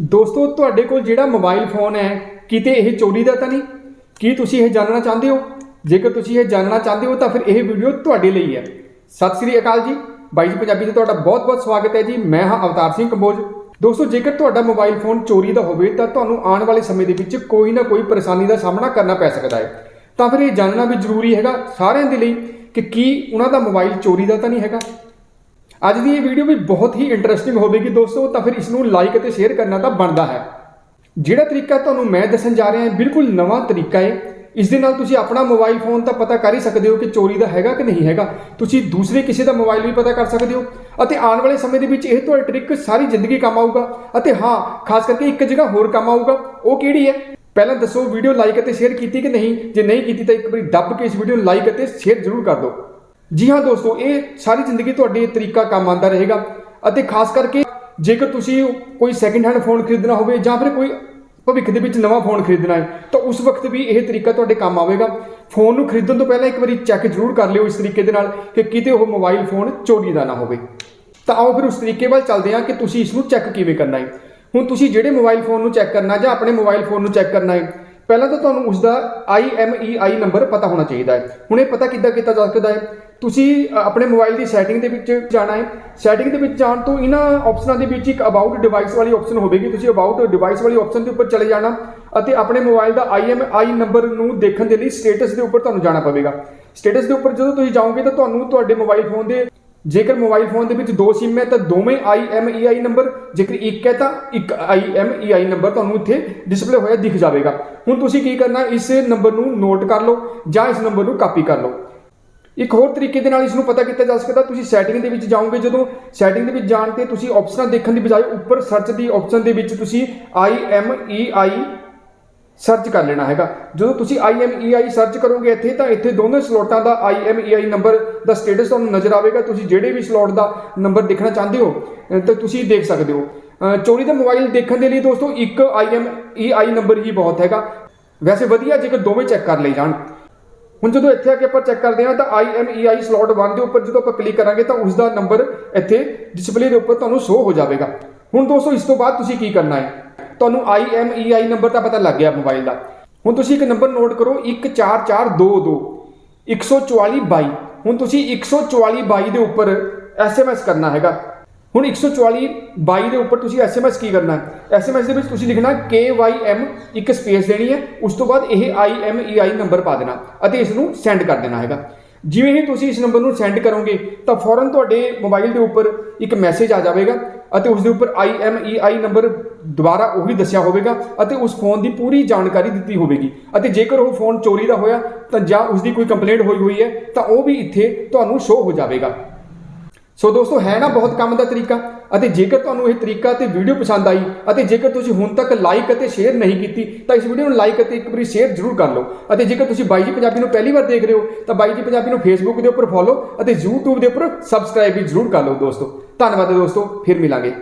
ਦੋਸਤੋ, ਤੁਹਾਡੇ ਕੋਲ ਜਿਹੜਾ ਮੋਬਾਈਲ ਫੋਨ ਹੈ, ਕਿਤੇ ਇਹ ਚੋਰੀ ਦਾ ਤਾਂ ਨਹੀਂ? ਕੀ ਤੁਸੀਂ ਇਹ ਜਾਣਨਾ ਚਾਹੁੰਦੇ ਹੋ? ਜੇਕਰ ਤੁਸੀਂ ਇਹ ਜਾਣਨਾ ਚਾਹੁੰਦੇ ਹੋ, ਤਾਂ ਫਿਰ ਇਹ ਵੀਡੀਓ ਤੁਹਾਡੇ ਲਈ ਹੈ। ਸਤਿ ਸ੍ਰੀ ਅਕਾਲ ਜੀ। ਬਾਈ ਜੀ ਪੰਜਾਬੀ ਤੇ ਤੁਹਾਡਾ ਬਹੁਤ-ਬਹੁਤ ਸਵਾਗਤ ਹੈ ਜੀ। ਮੈਂ ਹਾਂ ਅਵਤਾਰ ਸਿੰਘ ਕੰਬੋਜ। ਦੋਸਤੋ, ਜੇਕਰ ਤੁਹਾਡਾ ਮੋਬਾਈਲ ਫੋਨ ਚੋਰੀ ਦਾ ਹੋਵੇ, ਤਾਂ ਤੁਹਾਨੂੰ ਆਉਣ ਵਾਲੇ ਸਮੇਂ ਦੇ ਵਿੱਚ ਕੋਈ ਨਾ ਕੋਈ ਪਰੇਸ਼ਾਨੀ ਦਾ ਸਾਹਮਣਾ ਕਰਨਾ ਪੈ ਸਕਦਾ ਹੈ। ਤਾਂ ਫਿਰ ਇਹ ਜਾਣਨਾ ਵੀ ਜ਼ਰੂਰੀ ਹੈਗਾ ਸਾਰਿਆਂ ਦੇ ਲਈ ਕਿ ਕੀ ਉਹਨਾਂ ਦਾ ਮੋਬਾਈਲ ਚੋਰੀ ਦਾ ਤਾਂ ਨਹੀਂ ਹੈਗਾ? ਅੱਜ ਦੀ ਇਹ ਵੀਡੀਓ ਵੀ ਬਹੁਤ ਹੀ ਇੰਟਰਸਟਿੰਗ ਹੋਵੇਗੀ ਦੋਸਤੋ, ਤਾਂ ਫਿਰ ਇਸ ਨੂੰ ਲਾਈਕ ਅਤੇ ਸ਼ੇਅਰ ਕਰਨਾ ਤਾਂ ਬਣਦਾ ਹੈ। ਜਿਹੜਾ ਤਰੀਕਾ ਤੁਹਾਨੂੰ ਮੈਂ ਦੱਸਣ ਜਾ ਰਿਹਾ ਹਾਂ ਬਿਲਕੁਲ ਨਵਾਂ ਤਰੀਕਾ ਹੈ। ਇਸ ਦੇ ਨਾਲ ਤੁਸੀਂ ਆਪਣਾ ਮੋਬਾਈਲ ਫੋਨ ਤਾਂ ਪਤਾ ਕਰ ਹੀ ਸਕਦੇ ਹੋ ਕਿ ਚੋਰੀ ਦਾ ਹੈਗਾ ਕਿ ਨਹੀਂ ਹੈਗਾ। ਤੁਸੀਂ ਦੂਸਰੇ ਕਿਸੇ ਦਾ ਮੋਬਾਈਲ ਵੀ ਪਤਾ ਕਰ ਸਕਦੇ ਹੋ ਅਤੇ ਆਉਣ ਵਾਲੇ ਸਮੇਂ ਦੇ ਵਿੱਚ ਇਹ ਤੁਹਾਡੀ ਟ੍ਰਿਕ ਸਾਰੀ ਜ਼ਿੰਦਗੀ ਕੰਮ ਆਊਗਾ ਅਤੇ ਹਾਂ, ਖਾਸ ਕਰਕੇ ਇੱਕ ਜਗ੍ਹਾ ਹੋਰ ਕੰਮ ਆਊਗਾ। ਉਹ ਕਿਹੜੀ ਹੈ? ਪਹਿਲਾਂ ਦੱਸੋ ਵੀਡੀਓ ਲਾਈਕ ਅਤੇ ਸ਼ੇਅਰ ਕੀਤੀ ਕਿ ਨਹੀਂ? ਜੇ ਨਹੀਂ ਕੀਤੀ ਤਾਂ ਇੱਕ ਵਾਰੀ ਦੱਬ ਕੇ ਇਸ ਵੀਡੀਓ ਨੂੰ ਲਾਈਕ ਅਤੇ ਸ਼ੇਅਰ ਜ਼ਰੂਰ ਕਰ ਦਿਓ। ਜੀ ਹਾਂ ਦੋਸਤੋ, ਇਹ ਸਾਰੀ ਜ਼ਿੰਦਗੀ ਤੁਹਾਡੇ ਤਰੀਕਾ ਕੰਮ ਆਉਂਦਾ ਰਹੇਗਾ ਅਤੇ ਖਾਸ ਕਰਕੇ ਜੇਕਰ ਤੁਸੀਂ ਕੋਈ ਸੈਕਿੰਡ ਹੈਂਡ ਫੋਨ ਖਰੀਦਣਾ ਹੋਵੇ ਜਾਂ ਫਿਰ ਕੋਈ ਭਵਿੱਖ ਦੇ ਵਿੱਚ ਨਵਾਂ ਫੋਨ ਖਰੀਦਣਾ ਹੈ, ਤਾਂ ਉਸ ਵਕਤ ਵੀ ਇਹ ਤਰੀਕਾ ਤੁਹਾਡੇ ਕੰਮ ਆਵੇਗਾ। ਫੋਨ ਨੂੰ ਖਰੀਦਣ ਤੋਂ ਪਹਿਲਾਂ ਇੱਕ ਵਾਰੀ ਚੈੱਕ ਜ਼ਰੂਰ ਕਰ ਲਿਓ ਇਸ ਤਰੀਕੇ ਦੇ ਨਾਲ ਕਿ ਕਿਤੇ ਉਹ ਮੋਬਾਈਲ ਫੋਨ ਚੋਰੀ ਦਾ ਨਾ ਹੋਵੇ। ਤਾਂ ਆਓ ਫਿਰ ਉਸ ਤਰੀਕੇ ਵੱਲ ਚੱਲਦੇ ਹਾਂ ਕਿ ਤੁਸੀਂ ਇਸ ਨੂੰ ਚੈੱਕ ਕਿਵੇਂ ਕਰਨਾ ਹੈ। ਹੁਣ ਤੁਸੀਂ ਜਿਹੜੇ ਮੋਬਾਈਲ ਫੋਨ ਨੂੰ ਚੈੱਕ ਕਰਨਾ ਜਾਂ ਆਪਣੇ ਮੋਬਾਈਲ ਫੋਨ ਨੂੰ ਚੈੱਕ ਕਰਨਾ ਹੈ ਪਹਿਲਾਂ ਤਾਂ ਤੁਹਾਨੂੰ ਉਸ ਦਾ IMEI ਨੰਬਰ ਪਤਾ ਹੋਣਾ ਚਾਹੀਦਾ ਹੈ। ਹੁਣ ਇਹ ਪਤਾ ਕਿੱਦਾਂ ਕੀਤਾ ਜਾ ਸਕਦਾ ਹੈ? ਤੁਸੀਂ ਆਪਣੇ ਮੋਬਾਈਲ ਦੀ ਸੈਟਿੰਗ ਦੇ ਵਿੱਚ ਜਾਣਾ ਹੈ। ਸੈਟਿੰਗ ਦੇ ਵਿੱਚ ਜਾਣ ਤੋਂ ਇਹਨਾਂ ਆਪਸ਼ਨਾਂ ਦੇ ਵਿੱਚ ਇੱਕ ਅਬਾਊਟ ਡਿਵਾਈਸ ਵਾਲੀ ਆਪਸ਼ਨ ਹੋਵੇਗੀ। ਤੁਸੀਂ ਅਬਾਊਟ ਡਿਵਾਈਸ ਵਾਲੀ ਆਪਸ਼ਨ ਦੇ ਉੱਪਰ ਚਲੇ ਜਾਣਾ ਅਤੇ ਆਪਣੇ ਮੋਬਾਈਲ ਦਾ IMEI ਨੰਬਰ ਨੂੰ ਦੇਖਣ ਦੇ ਲਈ ਸਟੇਟਸ ਦੇ ਉੱਪਰ ਤੁਹਾਨੂੰ ਜਾਣਾ ਪਵੇਗਾ। ਸਟੇਟਸ ਦੇ ਉੱਪਰ ਜਦੋਂ ਤੁਸੀਂ ਜਾਓਗੇ ਤਾਂ ਤੁਹਾਨੂੰ ਤੁਹਾਡੇ ਮੋਬਾਈਲ ਫੋਨ ਦੇ ਜੇਕਰ ਮੋਬਾਈਲ ਫੋਨ ਦੇ ਵਿੱਚ ਦੋ SIM ਹੈ, ਤਾਂ ਦੋਵੇਂ IMEI ਨੰਬਰ ਜੇਕਰ ਇੱਕ ਹੈ, ਤਾਂ ਇੱਕ IMEI ਨੰਬਰ ਤੁਹਾਨੂੰ ਇੱਥੇ ਡਿਸਪਲੇ ਹੋਇਆ ਦਿਖ ਜਾਵੇਗਾ। ਹੁਣ ਤੁਸੀਂ ਕੀ ਕਰਨਾ, ਇਸ ਨੰਬਰ ਨੂੰ ਨੋਟ ਕਰ ਲਓ ਜਾਂ ਇਸ ਨੰਬਰ ਨੂੰ ਕਾਪੀ ਕਰ ਲਓ। ਇੱਕ ਹੋਰ ਤਰੀਕੇ ਦੇ ਨਾਲ ਇਸ ਨੂੰ ਪਤਾ ਕੀਤਾ ਜਾ ਸਕਦਾ, ਤੁਸੀਂ ਸੈਟਿੰਗ ਦੇ ਵਿੱਚ ਜਾਓਗੇ, ਜਦੋਂ ਸੈਟਿੰਗ ਦੇ ਵਿੱਚ ਜਾਣ ਤੇ ਤੁਸੀਂ ਆਪਸ਼ਨਾਂ ਦੇਖਣ ਦੀ ਬਜਾਏ ਉੱਪਰ ਸਰਚ ਦੀ ਆਪਸ਼ਨ ਦੇ ਵਿੱਚ ਤੁਸੀਂ IMEI ਸਰਚ ਕਰ ਲੈਣਾ ਹੈਗਾ। ਜਦੋਂ ਤੁਸੀਂ IMEI ਸਰਚ ਕਰੋਗੇ ਇੱਥੇ, ਤਾਂ ਇੱਥੇ ਦੋਨੋਂ ਸਲੋਟਾਂ ਦਾ IMEI ਨੰਬਰ ਦਾ ਸਟੇਟਸ ਤੁਹਾਨੂੰ ਨਜ਼ਰ ਆਵੇਗਾ। ਤੁਸੀਂ ਜਿਹੜੇ ਵੀ ਸਲੋਟ ਦਾ ਨੰਬਰ ਦੇਖਣਾ ਚਾਹੁੰਦੇ ਹੋ ਤਾਂ ਤੁਸੀਂ ਦੇਖ ਸਕਦੇ ਹੋ। ਚੋਰੀ ਦਾ ਮੋਬਾਈਲ ਦੇਖਣ ਦੇ ਲਈ ਦੋਸਤੋ, ਇੱਕ IMEI ਨੰਬਰ ਹੀ ਬਹੁਤ ਹੈਗਾ। ਵੈਸੇ ਵਧੀਆ ਜੇਕਰ ਦੋਵੇਂ ਚੈੱਕ ਕਰ ਲਈ ਜਾਣ। ਹੁਣ ਜਦੋਂ ਇੱਥੇ ਆ ਕੇ ਆਪਾਂ ਚੈੱਕ ਕਰਦੇ ਹਾਂ, ਤਾਂ IMEI ਸਲੋਟ 1 ਦੇ ਉੱਪਰ ਜਦੋਂ ਆਪਾਂ ਕਲਿੱਕ ਕਰਾਂਗੇ, ਤਾਂ ਉਸ ਦਾ ਨੰਬਰ ਇੱਥੇ ਡਿਸਪਲੇ ਦੇ ਉੱਪਰ ਤੁਹਾਨੂੰ ਸ਼ੋ ਹੋ ਜਾਵੇਗਾ। ਹੁਣ ਦੋਸਤੋ, ਇਸ ਤੋਂ ਬਾਅਦ ਤੁਸੀਂ ਕੀ ਕਰਨਾ ਹੈ? ਤੁਹਾਨੂੰ IMEI ਨੰਬਰ ਤਾਂ ਪਤਾ ਲੱਗ ਗਿਆ ਮੋਬਾਈਲ ਦਾ। ਹੁਣ ਤੁਸੀਂ ਇੱਕ ਨੰਬਰ ਨੋਟ ਕਰੋ 14422 14422 ਹੁਣ ਤੁਸੀਂ 14422 ਦੇ ਉੱਪਰ SMS ਕਰਨਾ ਹੈਗਾ। ਹੁਣ 14422 ਦੇ ਉੱਪਰ ਤੁਸੀਂ SMS ਕੀ ਕਰਨਾ? ਹੈ SMS ਦੇ ਵਿੱਚ ਤੁਸੀਂ ਲਿਖਣਾ KYM ਇੱਕ ਸਪੇਸ ਦੇਣੀ ਹੈ। ਉਸ ਤੋਂ ਬਾਅਦ ਇਹ IMEI ਨੰਬਰ ਪਾ ਦੇਣਾ ਅਤੇ ਇਸ ਨੂੰ ਸੈਂਡ ਕਰ ਦੇਣਾ ਹੈਗਾ। ਜਿਵੇਂ ਹੀ ਤੁਸੀਂ ਇਸ ਨੰਬਰ ਨੂੰ ਸੈਂਡ ਕਰੋਗੇ, ਤਾਂ ਫੌਰਨ ਤੁਹਾਡੇ ਮੋਬਾਈਲ ਦੇ ਉੱਪਰ ਇੱਕ ਮੈਸੇਜ ਆ ਜਾਵੇਗਾ ਅਤੇ ਉਸ ਦੇ ਉੱਪਰ IMEI ਨੰਬਰ ਦੁਬਾਰਾ ਉਹੀ ਦੱਸਿਆ ਹੋਵੇਗਾ ਅਤੇ ਉਸ ਫੋਨ ਦੀ ਪੂਰੀ ਜਾਣਕਾਰੀ ਦਿੱਤੀ ਹੋਵੇਗੀ। ਅਤੇ ਜੇਕਰ ਉਹ ਫੋਨ ਚੋਰੀ ਦਾ ਹੋਇਆ ਤਾਂ ਜਾਂ ਉਸ ਦੀ ਕੋਈ ਕੰਪਲੇਂਟ ਹੋਈ ਹੋਈ ਹੈ, ਤਾਂ ਉਹ ਵੀ ਇੱਥੇ ਤੁਹਾਨੂੰ ਸ਼ੋ ਹੋ ਜਾਵੇਗਾ। ਸੋ ਦੋਸਤੋ, ਹੈ ਨਾ ਬਹੁਤ ਕੰਮ ਦਾ ਤਰੀਕਾ ਅਤੇ ਜੇਕਰ ਤੁਹਾਨੂੰ ਇਹ ਤਰੀਕਾ ਤੇ ਵੀਡੀਓ ਪਸੰਦ ਆਈ ਅਤੇ ਜੇਕਰ ਤੁਸੀਂ ਹੁਣ ਤੱਕ ਲਾਈਕ ਅਤੇ ਸ਼ੇਅਰ ਨਹੀਂ ਕੀਤੀ, ਤਾਂ ਇਸ ਵੀਡੀਓ ਨੂੰ ਲਾਈਕ ਅਤੇ ਇੱਕ ਵਾਰੀ ਸ਼ੇਅਰ ਜ਼ਰੂਰ ਕਰ ਲਓ। ਅਤੇ ਜੇਕਰ ਤੁਸੀਂ ਬਾਈ ਜੀ ਪੰਜਾਬੀ ਨੂੰ ਪਹਿਲੀ ਵਾਰ ਦੇਖ ਰਹੇ ਹੋ, ਤਾਂ ਬਾਈ ਜੀ ਪੰਜਾਬੀ ਨੂੰ ਫੇਸਬੁੱਕ ਦੇ ਉੱਪਰ ਫੋਲੋ ਅਤੇ YouTube ਦੇ ਉੱਪਰ ਸਬਸਕ੍ਰਾਈਬ ਵੀ ਜ਼ਰੂਰ ਕਰ ਲਓ ਦੋਸਤੋ। ਧੰਨਵਾਦ ਦੋਸਤੋ, ਫਿਰ ਮਿਲਾਂਗੇ।